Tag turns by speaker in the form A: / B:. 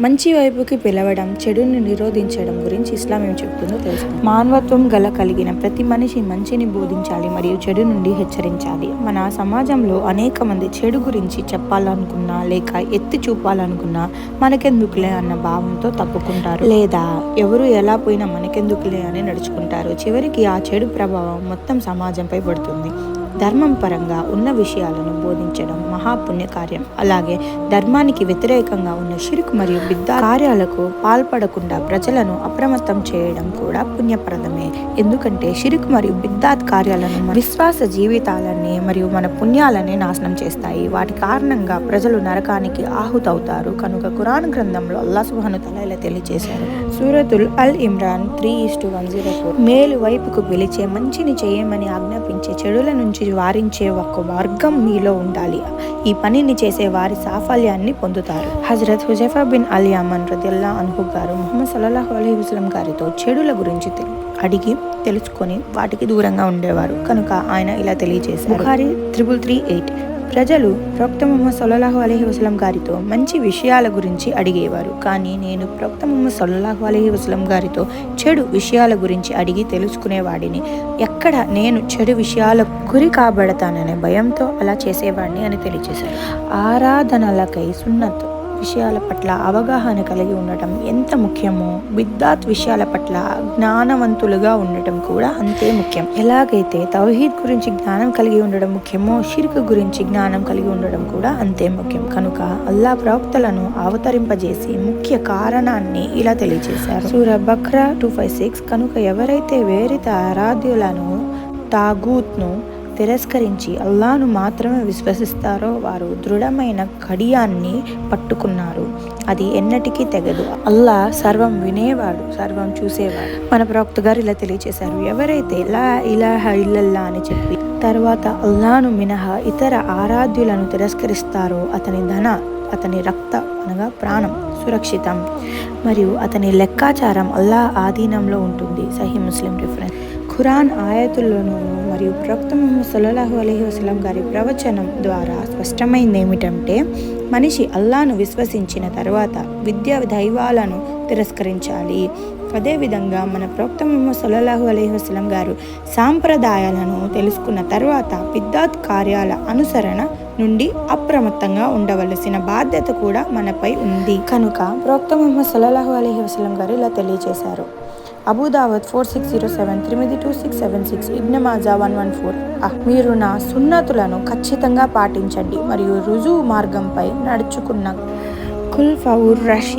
A: మంచి వైపుకి పిలవడం చెడుని నిరోధించడం గురించి ఇస్లాం ఏం చెప్తుందో తెలుసు మానవత్వం గల కలిగిన ప్రతి మనిషి మంచిని బోధించాలి మరియు చెడు నుండి హెచ్చరించాలి. మన సమాజంలో అనేక మంది చెడు గురించి చెప్పాలనుకున్నా లేక ఎత్తి చూపాలనుకున్నా మనకెందుకులే అన్న భావంతో తప్పుకుంటారు. లేదా ఎవరు ఎలా పోయినా మనకెందుకులే అని నడుచుకుంటారు. చివరికి ఆ చెడు ప్రభావం మొత్తం సమాజంపై పడుతుంది. ధర్మం పరంగా ఉన్న విషయాలను బోధించడం మహాపుణ్య కార్యం అలాగే ధర్మానికి వ్యతిరేకంగా ఉన్న షిరుకు మరియు బిద్దా కార్యాలకు పాల్పడకుండా ప్రజలను అప్రమత్తం చేయడం కూడా పుణ్యప్రదమే. ఎందుకంటే షిరుకు మరియు బిద్దాత్ కార్యాలను మన విశ్వాస జీవితాలని మరియు మన పుణ్యాలని నాశనం చేస్తాయి. వాటి కారణంగా ప్రజలు నరకానికి ఆహుతవుతారు. కనుక కురాన్ గ్రంథంలో అల్లా సుహాను తల ఇలా తెలియజేశారు. సూరతుల్ అల్ ఇమ్రాన్ త్రీ ఇస్టు వన్ జీరో ఫోర్. మేలు వైపుకు పిలిచే మంచిని చేయమని ఆజ్ఞాపించే చెడుల నుంచి వారించే ఒక వర్గం మీలో ఉండాలి. ఈ పనిని చేసే వారి సాఫల్యాన్ని పొందుతారు. హజరత్ హుజైఫా బిన్ అలీ అమన్ రదిల్లా అన్హు గారు ముహమ్మద్ సల్లాహు అలీ వసలం గారితో చెడుల గురించి అడిగి తెలుసుకొని వాటికి దూరంగా ఉండేవారు. కనుక ఆయన ఇలా తెలియజేశారు. బుఖారి త్రిబుల్ త్రీ ఎయిట్ ప్రజలు ప్రవక్త ముహమ్మద్ సొల్లహు అలహి వసలం గారితో మంచి విషయాల గురించి అడిగేవారు. కానీ నేను ప్రవక్త ముహమ్మద్ సొల్లహు అలహి వసలం గారితో చెడు విషయాల గురించి అడిగి తెలుసుకునేవాడిని. ఎక్కడ నేను చెడు విషయాల గురి కాబడతాననే భయంతో అలా చేసేవాడిని అని తెలియజేశారు. ఆరాధనలకై సున్నత్ విషయాల పట్ల అవగాహన కలిగి ఉండటం ఎంత ముఖ్యమో బిద్దాత్ విషయాల పట్ల జ్ఞానవంతులుగా ఉండటం కూడా అంతే ముఖ్యం. ఎలాగైతే తౌహీద్ గురించి జ్ఞానం కలిగి ఉండడం ముఖ్యమో షిర్క్ గురించి జ్ఞానం కలిగి ఉండడం కూడా అంతే ముఖ్యం. కనుక అల్లా ప్రవక్తలను అవతరింపజేసి ముఖ్య కారణాన్ని ఇలా తెలియజేశారు. సూర బక్రా టూ ఫైవ్ సిక్స్ కనుక ఎవరైతే వేరిత ఆరాధ్యులను తాగూత్ను తిరస్కరించి అల్లాను మాత్రమే విశ్వసిస్తారో వారు దృఢమైన కడియాన్ని పట్టుకున్నారు. అది ఎన్నటికీ తెగదు. అల్లా సర్వం వినేవాడు సర్వం చూసేవాడు. మన ప్రవక్త గారు ఇలా తెలియచేశారు. ఎవరైతే ఇలా ఇలాహ ఇల్లల్లా అని చెప్పి తర్వాత అల్లాను మినహా ఇతర ఆరాధ్యులను తిరస్కరిస్తారో అతని ధన అతని రక్త అనగా ప్రాణం సురక్షితం. మరియు అతని లెక్కాచారం అల్లా ఆధీనంలో ఉంటుంది. సహీ ముస్లిం రిఫరెన్స్. ఖురాన్ ఆయతుల్లోనూ మరియు ప్రవక్త ముహమ్మద్ సల్లాహు వసలం గారి ప్రవచనం ద్వారా స్పష్టమైంది ఏమిటంటే మనిషి అల్లాను విశ్వసించిన తర్వాత విద్యా దైవాలను తిరస్కరించాలి. అదేవిధంగా మన ప్రవక్త ముహమ్మద్ సల్లాహు వసలం గారు సాంప్రదాయాలను తెలుసుకున్న తర్వాత విద్యాత్ కార్యాల అనుసరణ నుండి అప్రమత్తంగా ఉండవలసిన బాధ్యత కూడా మనపై ఉంది. కనుక ప్రవక్త ముహమ్మద్ సల్లాహు అలైహి వసలం గారు ఇలా తెలియజేశారు. అబూదావత్ ఫోర్ సిక్స్ జీరో సెవెన్ తొమ్మిది two six seven six ఇబ్నమాజా one one four. మీరు నా సున్నతులను ఖచ్చితంగా పాటించండి మరియు రుజువు మార్గంపై నడుచుకున్న కుల్ ఫౌర్ రషీ